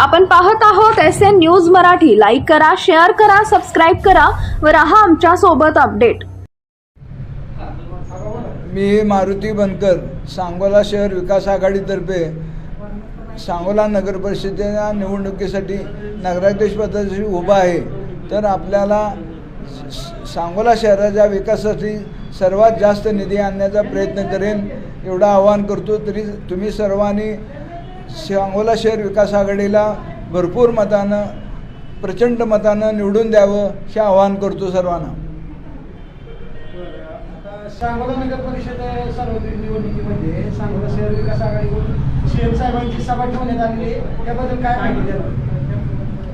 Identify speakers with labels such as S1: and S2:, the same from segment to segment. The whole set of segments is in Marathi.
S1: आपण पाहत आहोत S N news Marathi. Like करा शेअर करा सबस्क्राईब करा व राहा आमच्यासोबत अपडेट
S2: मी मारुती बनकर सांगोला शहर विकास आघाडीतर्फे सांगोला नगर परिषदेच्या निवडणुकीसाठी नगराध्यक्ष पदासाठी उभा आहे. तर आपल्याला सांगोला शहराच्या विकासासाठी सर्वात जास्त निधी आणण्याचा प्रयत्न करेन एवढं आवाहन करतो. तरी तुम्ही सर्वांनी सांगोला शहर विकास आघाडीला भरपूर मतानं प्रचंड मतानं निवडून द्यावं हे आवाहन करतो सर्वांना.
S3: आता सांगोला नगर परिषद सार्वत्रिक निवडणुकीमध्ये सांगोला शहर विकास आघाडीकडून सीएम साहेबांची सभा ठेवण्यात आलेली आहे. त्याबद्दल काय माहिती द्याल?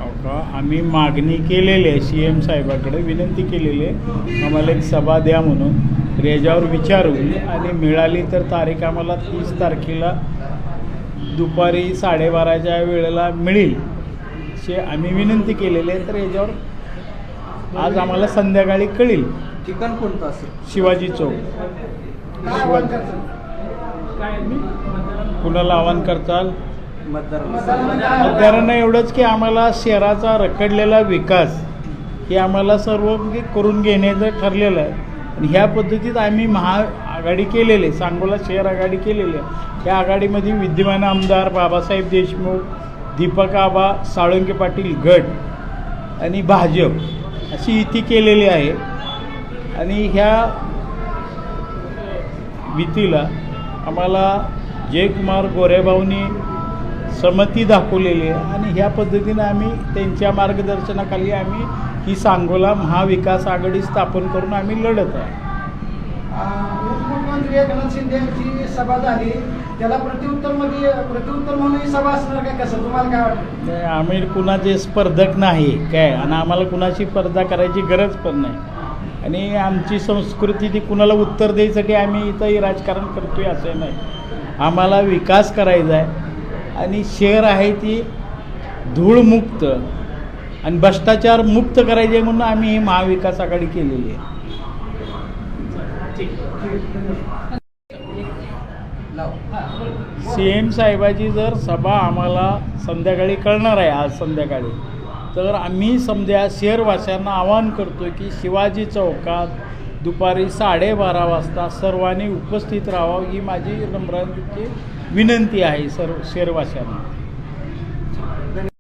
S4: हो का? आम्ही मागणी केलेली आहे सी एम साहेबाकडे विनंती केलेली आहे. आम्हाला एक सभा द्या म्हणून. तर याच्यावर विचारू आणि मिळाली तर तारीख आम्हाला तीस तारखेला दुपारी साडेबाराच्या वेळेला मिळेल अशी आम्ही विनंती केलेली आहे. तर याच्यावर आज आम्हाला संध्याकाळी कळेल.
S5: ठिकाण कोणतं असेल
S4: शिवाजी चौक.
S3: करताल?
S4: कुणाला आवाहन करताल.
S3: मतदारांना
S4: एवढंच की आम्हाला शहराचा रखडलेला विकास हे आम्हाला सर्व म्हणजे करून घेण्याचं ठरलेलं आहे. आणि ह्या पद्धतीत आम्ही आघाडी केलेली आहे. सांगोला शहर आघाडी केलेली आहे. या आघाडीमध्ये विद्यमान आमदार बाबासाहेब देशमुख दीपक आबा साळुंके पाटील गट आणि भाजप अशी युती केलेली आहे. आणि ह्या युतीला आम्हाला जयकुमार गोरेभाऊंनी समती दाखवलेली आहे आणि ह्या पद्धतीनं आम्ही त्यांच्या मार्गदर्शनाखाली आम्ही ही सांगोला महाविकास आघाडी स्थापन करून आम्ही लढत आहे.
S3: उपमुख्यमंत्री एकनाथ शिंदे यांची सभा झाली. त्याला प्रत्युत्तरमध्ये प्रत्युत्तर म्हणून ही सभा असणार काय कसं? तुम्हाला काय वाटतं?
S4: आम्ही कुणाचे स्पर्धक नाही काय? आणि आम्हाला कुणाची स्पर्धा करायची गरज पण नाही. आणि आमची संस्कृती ती कुणाला उत्तर द्यायसाठी आम्ही इथंही राजकारण करतोय असं नाही. आम्हाला विकास करायचा आहे. आणि शहर आहे ती धूळमुक्त. आणि भ्रष्टाचार मुक्त करायचे म्हणून आम्ही ही महाविकास आघाडी केलेली आहे. सी एम साहेबाची जर सभा आम्हाला संध्याकाळी कळणार आहे आज संध्याकाळी. तर आम्ही समजा शहरवासियांना आवाहन करतो की शिवाजी चौकात दुपारी साडेबारा वाजता सर्वांनी उपस्थित राहावं ही माझी नम्रांची विनंती आहे सर्व शहरवासियांना